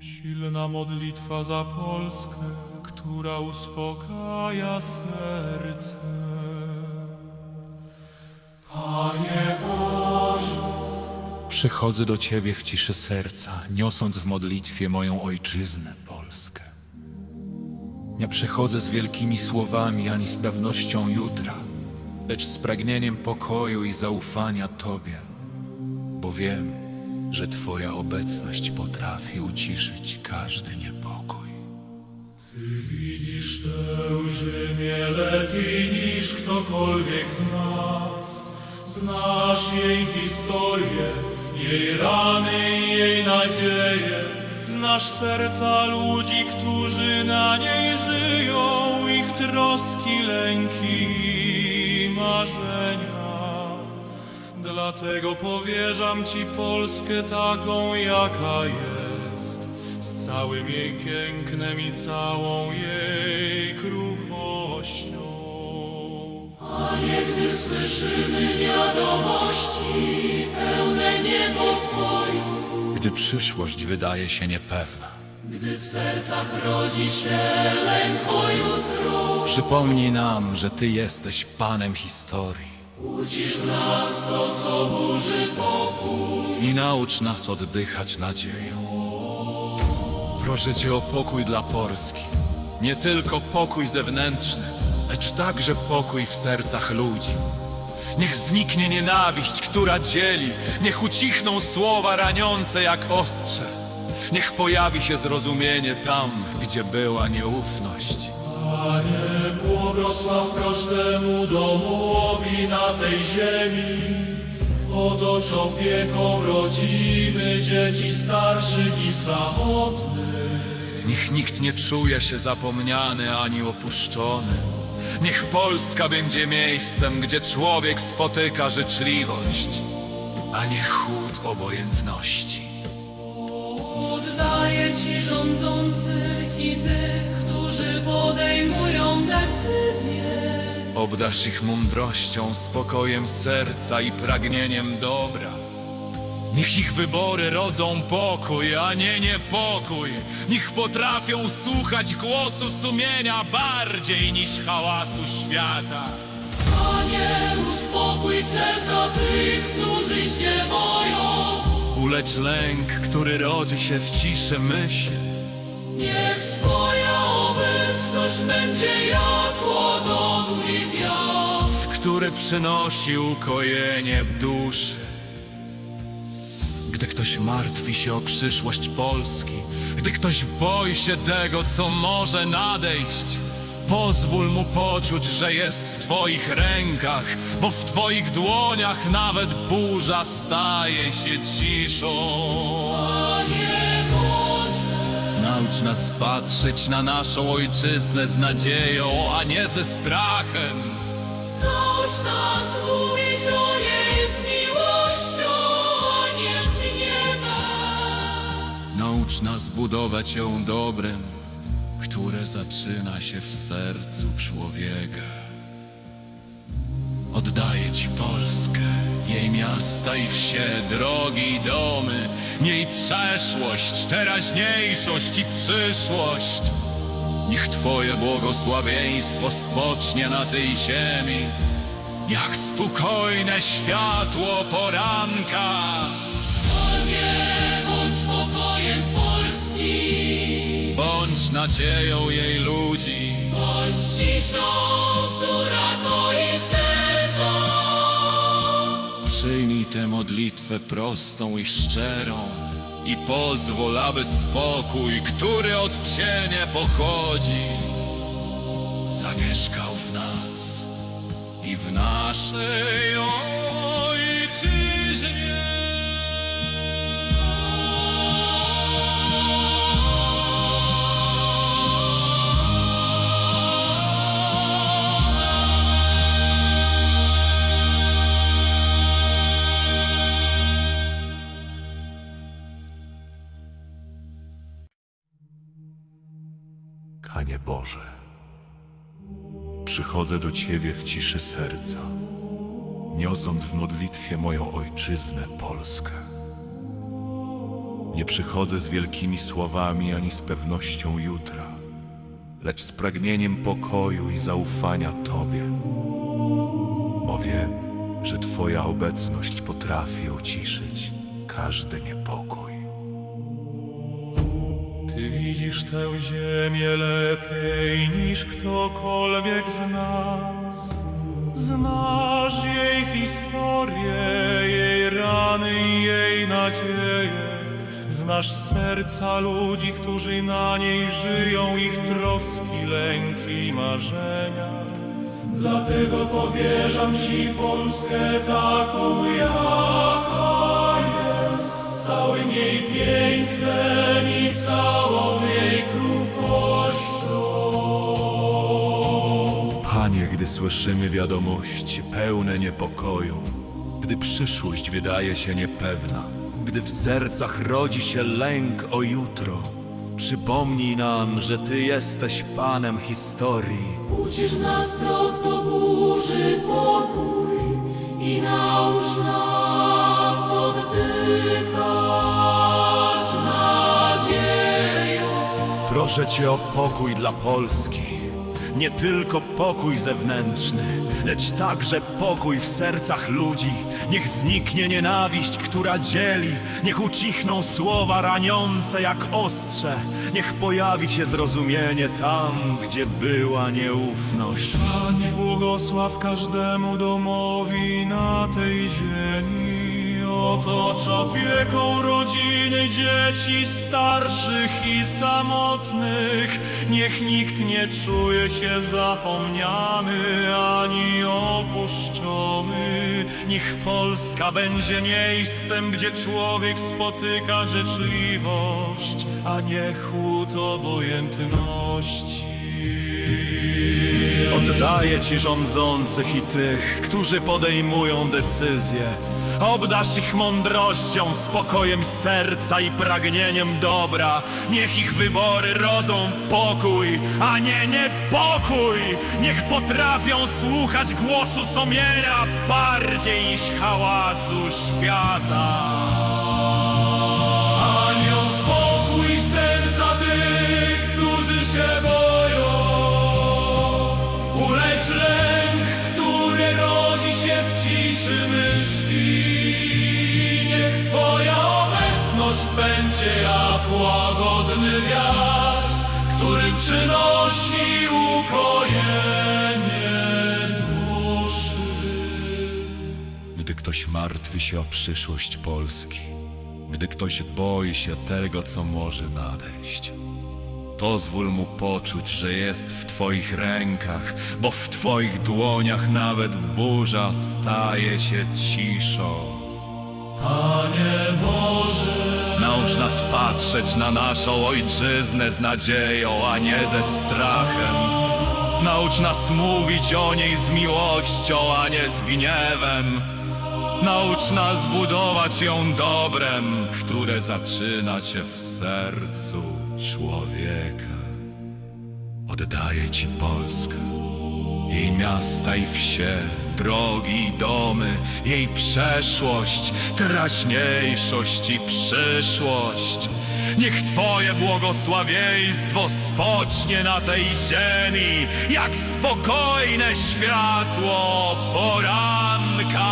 Silna modlitwa za Polskę, która uspokaja serce. Panie Boże, Przychodzę do Ciebie w ciszy serca, niosąc w modlitwie moją ojczyznę Polskę. Nie przychodzę z wielkimi słowami ani z pewnością jutra, lecz z pragnieniem pokoju i zaufania Tobie, bo wiem, że Twoja obecność potrafi uciszyć każdy niepokój. widzisz tę ziemię lepiej niż ktokolwiek z nas. Znasz jej historię, jej rany i jej nadzieje. Znasz serca ludzi, którzy na niej żyją, ich troski, lęki i marzenia. Dlatego powierzam Ci Polskę taką, jaka jest, z całym jej pięknem i całą jej kruchością. Panie, gdy słyszymy wiadomości pełne niepokoju, Gdy przyszłość wydaje się niepewna, gdy w sercach rodzi się lęk o jutro, przypomnij nam, że Ty jesteś Panem historii ucisz w nas to, co burzy pokój. i naucz nas oddychać nadzieją. Proszę Cię o pokój dla Polski. Nie tylko pokój zewnętrzny, lecz także pokój w sercach ludzi. Niech zniknie nienawiść, która dzieli. Niech ucichną słowa raniące jak ostrze. Niech pojawi się zrozumienie tam, gdzie była nieufność. Panie, błogosław każdemu domowi na tej ziemi. Otocz opieką rodziny, dzieci starszych i samotnych. Niech nikt nie czuje się zapomniany ani opuszczony. Niech Polska będzie miejscem, gdzie człowiek spotyka życzliwość, a nie chłód obojętności. Oddaję Ci rządzących i tych, którzy podejmują decyzje. Obdasz ich mądrością, spokojem serca i pragnieniem dobra. Niech ich wybory rodzą pokój, a nie niepokój. Niech potrafią słuchać głosu sumienia bardziej niż hałasu świata. Panie, uspokój serca tych, którzy się boją. Ulecz lęk, który rodzi się w ciszy myśli. Niech obecność będzie jak łagodny wiatr. który przynosi ukojenie duszy. Gdy ktoś martwi się o przyszłość Polski, gdy ktoś boi się tego, co może nadejść, pozwól mu poczuć, że jest w Twoich rękach, bo w Twoich dłoniach nawet burza staje się ciszą. Naucz nas patrzeć na naszą ojczyznę z nadzieją, a nie ze strachem. naucz nas mówić o niej z miłością, a nie z gniewem. Naucz nas budować ją dobrem, które zaczyna się w sercu człowieka. Oddaję Ci Polskę, jej miasta i wsie, drogi i domy, jej przeszłość, teraźniejszość i przyszłość. Niech Twoje błogosławieństwo spocznie na tej ziemi, jak spokojne światło poranka. Panie, bądź spokojem Polski, Bądź nadzieją jej ludzi. bądź ciszą, która koi serca. Przyjmij tę modlitwę prostą i szczerą i pozwól, aby spokój, który od Ciebie pochodzi, zamieszkał w nas i w naszej Panie Boże, przychodzę do Ciebie w ciszy serca, niosąc w modlitwie moją ojczyznę Polskę. Nie przychodzę z wielkimi słowami ani z pewnością jutra, lecz z pragnieniem pokoju i zaufania Tobie. Bo wiem, że Twoja obecność potrafi uciszyć każdy niepokój. Widzisz tę ziemię lepiej niż ktokolwiek z nas. Znasz jej historię, jej rany i jej nadzieje. Znasz serca ludzi, którzy na niej żyją, ich troski, lęki marzenia. Dlatego powierzam Ci Polskę taką, jaka jest, z całym jej pięknem i kruchością. Panie, gdy słyszymy wiadomości pełne niepokoju, gdy przyszłość wydaje się niepewna, gdy w sercach rodzi się lęk o jutro, przypomnij nam, że Ty jesteś Panem historii. Ucisz nas to, co burzy pokój i naucz nas oddychać Proszę o pokój dla Polski. Nie tylko pokój zewnętrzny, lecz także pokój w sercach ludzi. Niech zniknie nienawiść, która dzieli. Niech ucichną słowa raniące jak ostrze. Niech pojawi się zrozumienie tam, gdzie była nieufność. Panie, błogosław każdemu domowi na tej ziemi. Otocz opieką rodziny, dzieci starszych i samotnych. Niech nikt nie czuje się zapomniany ani opuszczony. Niech Polska będzie miejscem, gdzie człowiek spotyka życzliwość, a nie chłód obojętności. Oddaję Ci rządzących i tych, którzy podejmują decyzje. Obdasz ich mądrością, spokojem serca i pragnieniem dobra. Niech ich wybory rodzą pokój, a nie niepokój. Niech potrafią słuchać głosu sumienia bardziej niż hałasu świata. Łagodny wiatr, który przynosi ukojenie duszy. Gdy ktoś martwi się o przyszłość Polski, gdy ktoś boi się tego, co może nadejść, pozwól mu poczuć, że jest w Twoich rękach, bo w Twoich dłoniach nawet burza staje się ciszą. Panie Boże, Naucz nas patrzeć na naszą ojczyznę z nadzieją, a nie ze strachem. Naucz nas mówić o niej z miłością, a nie z gniewem. Naucz nas budować ją dobrem, które zaczyna się w sercu człowieka. Oddaję Ci Polskę, jej miasta i wsie, drogi i domy, jej przeszłość, teraźniejszość i przyszłość. Niech Twoje błogosławieństwo spocznie na tej ziemi, jak spokojne światło poranka.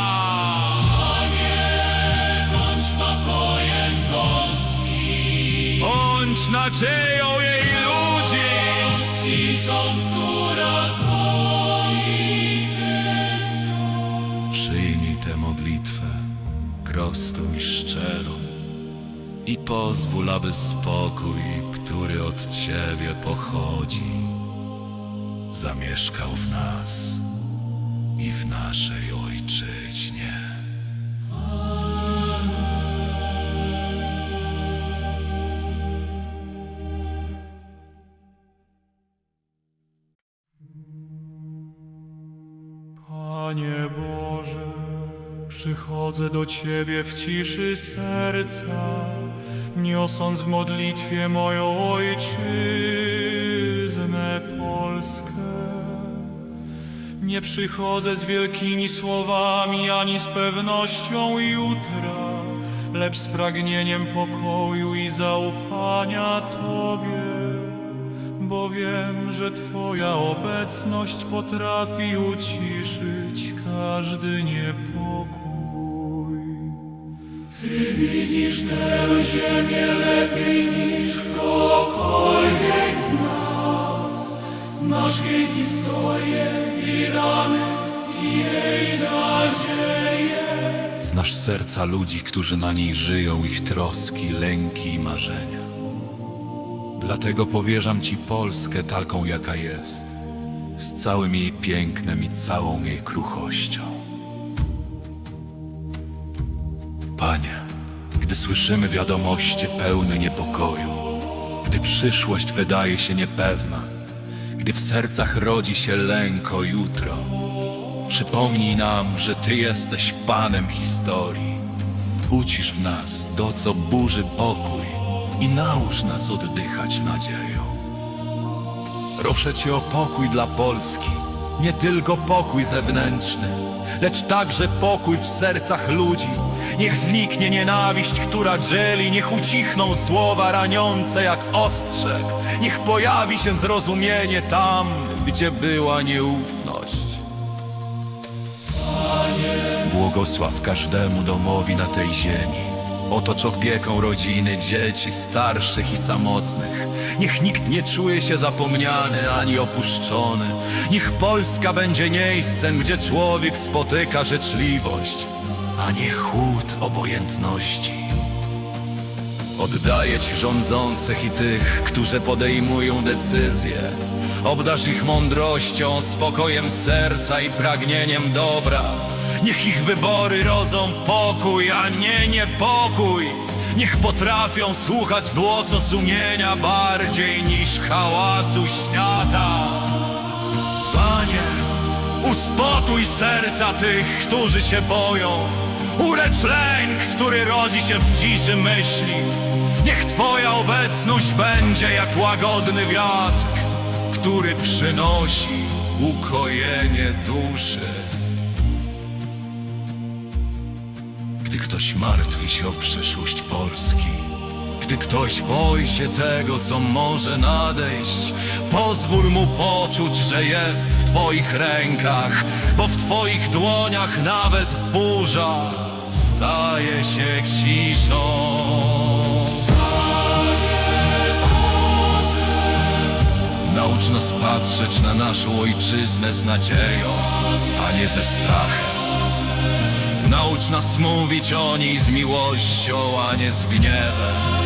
Bądź pokojem Polski, Bądź nadzieją jej ludzi. Prostą i szczerą i pozwól, aby spokój, który od Ciebie pochodzi, zamieszkał w nas i w naszej ojczyźnie. Panie Boże, przychodzę do Ciebie w ciszy serca, niosąc w modlitwie moją ojczyznę Polskę. Nie przychodzę z wielkimi słowami ani z pewnością jutra, lecz z pragnieniem pokoju i zaufania Tobie, bo wiem, że Twoja obecność potrafi uciszyć każdy niepokój. Widzisz tę ziemię lepiej niż ktokolwiek z nas. Znasz jej historię i rany i jej nadzieję. Znasz serca ludzi, którzy na niej żyją, ich troski, lęki i marzenia. Dlatego powierzam Ci Polskę taką, jaka jest, z całym jej pięknem i całą jej kruchością. Słyszymy wiadomości pełne niepokoju, gdy przyszłość wydaje się niepewna, gdy w sercach rodzi się lęk jutro, Przypomnij nam, że Ty jesteś Panem historii. Ucisz w nas to, co burzy pokój i naucz nas oddychać nadzieją. Proszę Cię o pokój dla Polski, nie tylko pokój zewnętrzny, lecz także pokój w sercach ludzi. Niech zniknie nienawiść, która dzieli, niech ucichną słowa raniące jak ostrzeg, niech pojawi się zrozumienie tam, gdzie była nieufność. Błogosław każdemu domowi na tej ziemi. Otocz opieką rodziny, dzieci, starszych i samotnych. Niech nikt nie czuje się zapomniany ani opuszczony. Niech Polska będzie miejscem, gdzie człowiek spotyka życzliwość, a nie chłód obojętności. Oddaję Ci rządzących i tych, którzy podejmują decyzje. Obdarz ich mądrością, spokojem serca i pragnieniem dobra. Niech ich wybory rodzą pokój, a nie niepokój. Niech potrafią słuchać głosu sumienia bardziej niż hałasu świata. Panie, uspokój serca tych, którzy się boją. Ulecz lęk, który rodzi się w ciszy myśli. Niech Twoja obecność będzie jak łagodny wiatr, który przynosi ukojenie duszy. Gdy ktoś martwi się o przyszłość Polski, gdy ktoś boi się tego, co może nadejść, pozwól mu poczuć, że jest w Twoich rękach, bo w Twoich dłoniach nawet burza staje się ciszą. Naucz nas patrzeć na naszą ojczyznę z nadzieją, a nie ze strachem. Naucz nas mówić o niej z miłością, a nie z gniewem.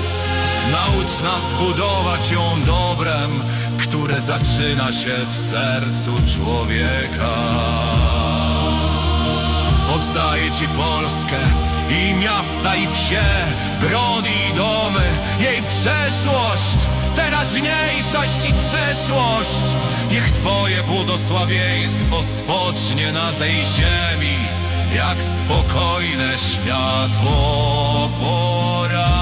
Naucz nas budować ją dobrem, które zaczyna się w sercu człowieka. Oddaję Ci Polskę i miasta i wsie, brody i domy, jej przeszłość, teraźniejszość i przeszłość. Niech Twoje błogosławieństwo spocznie na tej ziemi, jak spokojne światło poranka.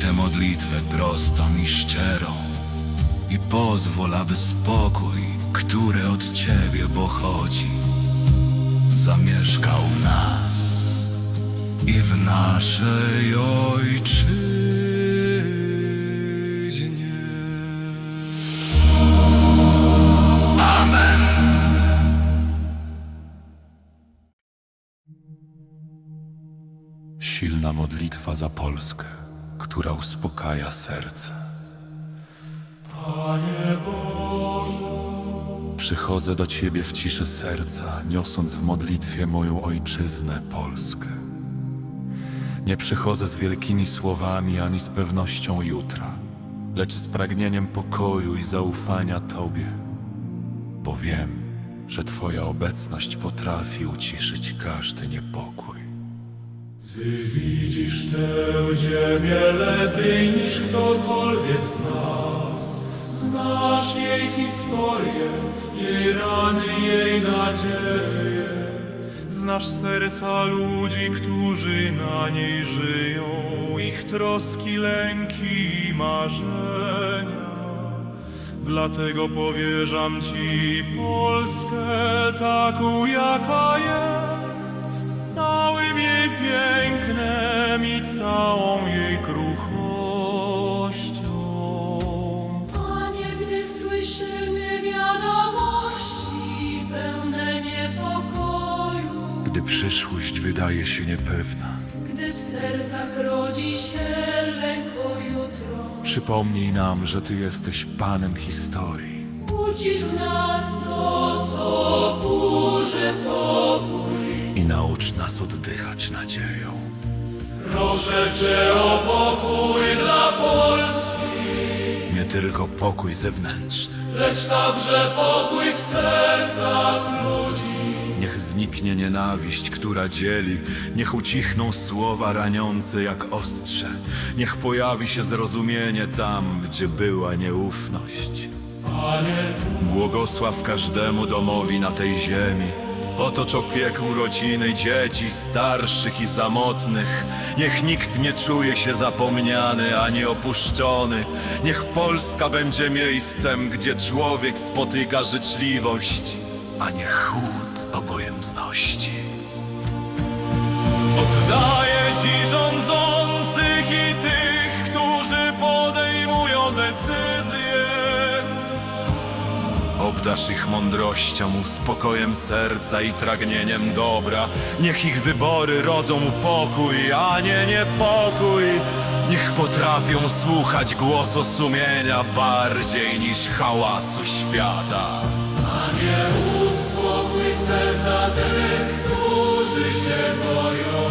Tę modlitwę prostą i szczerą i pozwól, aby spokój, który od Ciebie pochodzi, zamieszkał w nas i w naszej ojczyźnie. Amen. Silna modlitwa za Polskę, która uspokaja serce. Przychodzę do Ciebie w ciszy serca, niosąc w modlitwie moją ojczyznę Polskę. Nie przychodzę z wielkimi słowami ani z pewnością jutra, lecz z pragnieniem pokoju i zaufania Tobie, bo wiem, że Twoja obecność potrafi uciszyć każdy niepokój. Widzisz tę ziemię lepiej niż ktokolwiek z nas. Znasz jej historię, jej rany, jej nadzieję. Znasz serca ludzi, którzy na niej żyją, ich troski, lęki i marzenia. Dlatego powierzam Ci Polskę taką, jaka jest, całym jej pięknem i całą jej kruchością. Panie, gdy słyszymy wiadomości pełne niepokoju, gdy przyszłość wydaje się niepewna. gdy w sercach rodzi się lęk o jutro, Przypomnij nam, że Ty jesteś Panem historii. ucisz w nas to, co burzy pokój. Naucz nas oddychać nadzieją. Proszę Cię o pokój dla Polski, Nie tylko pokój zewnętrzny. lecz także pokój w sercach ludzi. Niech zniknie nienawiść, która dzieli. Niech ucichną słowa raniące jak ostrze. Niech pojawi się zrozumienie tam, gdzie była nieufność. Błogosław każdemu domowi na tej ziemi. Otocz opieką rodziny, dzieci, starszych i samotnych. Niech nikt nie czuje się zapomniany ani opuszczony. Niech Polska będzie miejscem, gdzie człowiek spotyka życzliwość, a nie chłód obojętności. Oddaję Ci rządzących Obdasz ich mądrością, spokojem serca i pragnieniem dobra. Niech ich wybory rodzą pokój, a nie niepokój. Niech potrafią słuchać głosu sumienia bardziej niż hałasu świata. Uspokój serca tych, którzy się boją.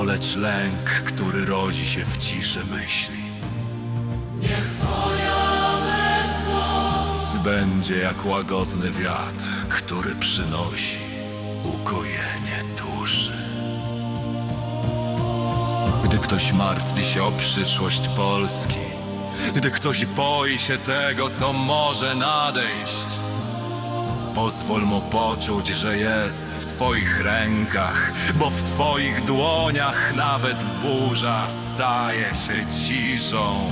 Olecz lęk, który rodzi się w ciszy myśli. Niech obecność Będzie jak łagodny wiatr, który przynosi ukojenie duszy. Gdy ktoś martwi się o przyszłość Polski, gdy ktoś boi się tego, co może nadejść, pozwól mu poczuć, że jest w Twoich rękach, bo w Twoich dłoniach nawet burza staje się ciszą.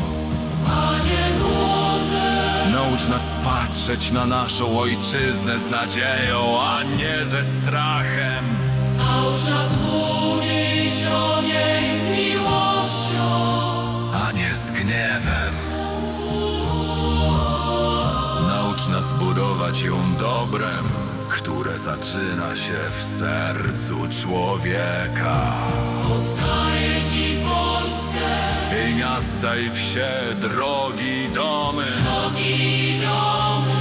Naucz nas patrzeć na naszą ojczyznę z nadzieją, a nie ze strachem. naucz nas mówić o niej z miłością. a nie z gniewem. Naucz nas budować ją dobrem, które zaczyna się w sercu człowieka. Daję Ci I miasta i wsie, drogi domy, drogi domy.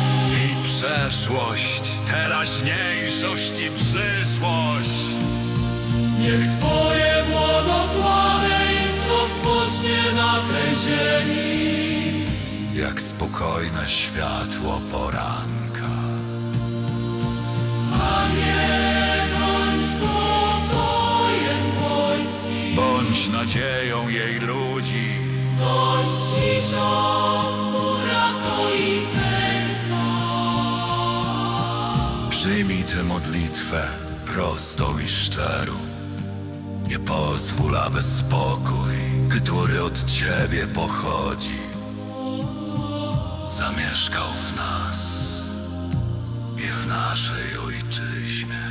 i przeszłość, teraźniejszość i przyszłość. Niech Twoje błogosławieństwo spocznie na tej ziemi. Jak spokojne światło poranka. Panie, Nadzieją jej ludzi. bądź ciszą, która koi serca. Przyjmij tę modlitwę prostą i szczerą. Nie pozwól, aby spokój, który od Ciebie pochodzi, zamieszkał w nas i w naszej ojczyźnie.